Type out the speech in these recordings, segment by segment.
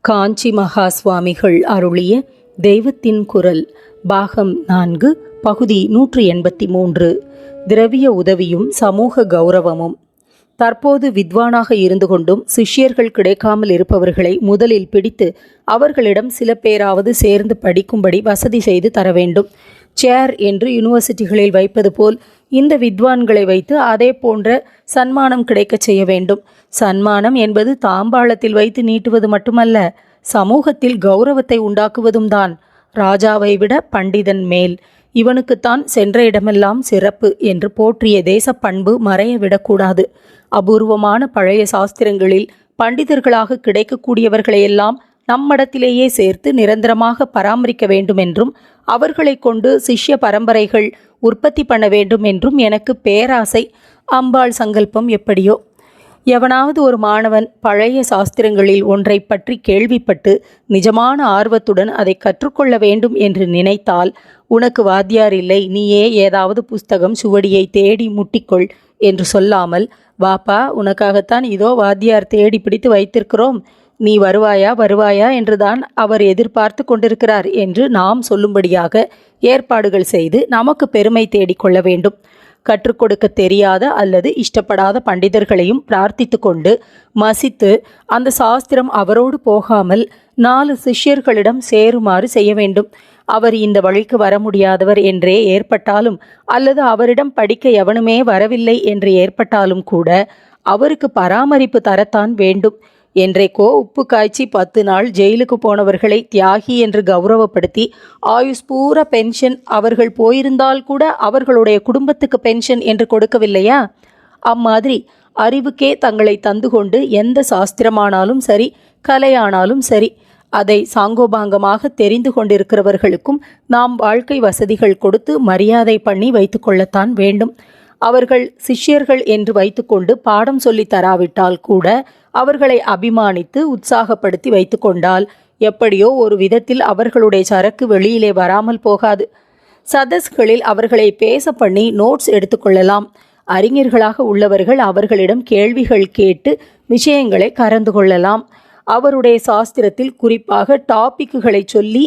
காஞ்சி மகா சுவாமிகள் அருளிய தெய்வத்தின் குரல் பாகம் நான்கு பகுதி நூற்று எண்பத்தி மூன்று திரவிய உதவியும் சமூக கௌரவமும். தற்போது வித்வானாக இருந்து கொண்டும் சிஷ்யர்கள் கிடைக்காமல் இருப்பவர்களை முதலில் பிடித்து அவர்களிடம் சில பேராவது சேர்ந்து படிக்கும்படி வசதி செய்து தர வேண்டும். சேர் என்று யூனிவர்சிட்டிகளில் வைப்பது போல் இந்த வித்வான்களை வைத்து அதே போன்ற சன்மானம் கிடைக்கச் செய்ய வேண்டும். சன்மானம் என்பது தாம்பாளத்தில் வைத்து நீட்டுவது மட்டுமல்ல சமூகத்தில் கௌரவத்தை உண்டாக்குவதும் தான். ராஜாவை விட பண்டிதன் மேல். இவனுக்குத்தான் சென்ற இடமெல்லாம் சிறப்பு என்று போற்றிய தேசப்பண்பு மறைய விடக்கூடாது அபூர்வமான பழைய சாஸ்திரங்களில் பண்டிதர்களாக கிடைக்கக்கூடியவர்களையெல்லாம் நம்மிடத்திலேயே சேர்த்து நிரந்தரமாக பராமரிக்க வேண்டும் என்றும் அவர்களை கொண்டு சிஷ்ய பரம்பரைகள் உற்பத்தி பண்ண வேண்டும் என்றும் எனக்கு பேராசை அம்பாள் சங்கல்பம் எப்படியோ? எவனாவது ஒரு மாணவன் பழைய சாஸ்திரங்களில் ஒன்றை பற்றி கேள்விப்பட்டு நிஜமான ஆர்வத்துடன் அதை கற்றுக்கொள்ள வேண்டும் என்று நினைத்தால் உனக்கு வாத்தியார் இல்லை நீயே ஏதாவது புஸ்தகம் சுவடியை தேடி முட்டிக்கொள் என்று சொல்லாமல் வாப்பா உனக்காகத்தான் இதோ வாத்தியார் தேடி பிடித்து வைத்திருக்கிறோம். நீ வருவாயா வருவாயா என்றுதான் அவர் எதிர்பார்த்து கொண்டிருக்கிறார் என்று நாம் சொல்லும்படியாக ஏற்பாடுகள் செய்து நமக்கு பெருமை தேடிக்கொள்ள வேண்டும். கற்றுக் கொடுக்க தெரியாத அல்லது இஷ்டப்படாத பண்டிதர்களையும் பிரார்த்தித்து கொண்டு மசித்து அந்த சாஸ்திரம் அவரோடு போகாமல் நாலு சிஷ்யர்களிடம் சேருமாறு செய்ய வேண்டும். அவர் இந்த வழிக்கு வர முடியாதவர் என்றே ஏற்பட்டாலும் அல்லது அவரிடம் படிக்க எவனுமே வரவில்லை என்று ஏற்பட்டாலும் கூட அவருக்கு பராமரிப்பு தரத்தான் வேண்டும். என்றைக்கோ உப்பு காய்ச்சி பத்து நாள் ஜெயிலுக்கு போனவர்களை தியாகி என்று கௌரவப்படுத்தி ஆயுஷ் பூரா பென்ஷன் அவர்கள் போயிருந்தால் கூட அவர்களுடைய குடும்பத்துக்கு பென்ஷன் என்று கொடுக்கவில்லையா? அம்மாதிரி அறிவுக்கே தங்களை தந்து கொண்டு எந்த சாஸ்திரமானாலும் சரி கலையானாலும் சரி அதை சாங்கோபாங்கமாக தெரிந்து கொண்டிருக்கிறவர்களுக்கும் நாம் வாழ்க்கை வசதிகள் கொடுத்து மரியாதை பண்ணி வைத்துக்கொள்ளத்தான் வேண்டும். அவர்கள் சிஷ்யர்கள் என்று வைத்துக்கொண்டு பாடம் சொல்லி தராவிட்டால் கூட அவர்களை அபிமானித்து உற்சாகப்படுத்தி வைத்துக்கொண்டால் எப்படியோ ஒரு விதத்தில் அவர்களுடைய சரக்கு வெளியிலே வராமல் போகாது. சதஸ்களில் அவர்களை பேச பண்ணி நோட்ஸ் எடுத்துக்கொள்ளலாம் அறிஞர்களாக உள்ளவர்கள் அவர்களிடம் கேள்விகள் கேட்டு விஷயங்களை கறந்து கொள்ளலாம். அவருடைய சாஸ்திரத்தில் குறிப்பாக டாபிக்குகளை சொல்லி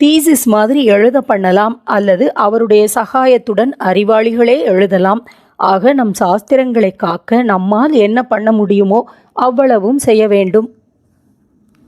தீசிஸ் மாதிரி எழுத பண்ணலாம் அல்லது அவருடைய சகாயத்துடன் அறிவாளிகளே எழுதலாம். ஆக நம் சாஸ்திரங்களை காக்க நம்மால் என்ன பண்ண முடியுமோ அவ்வளவும் செய்ய வேண்டும்.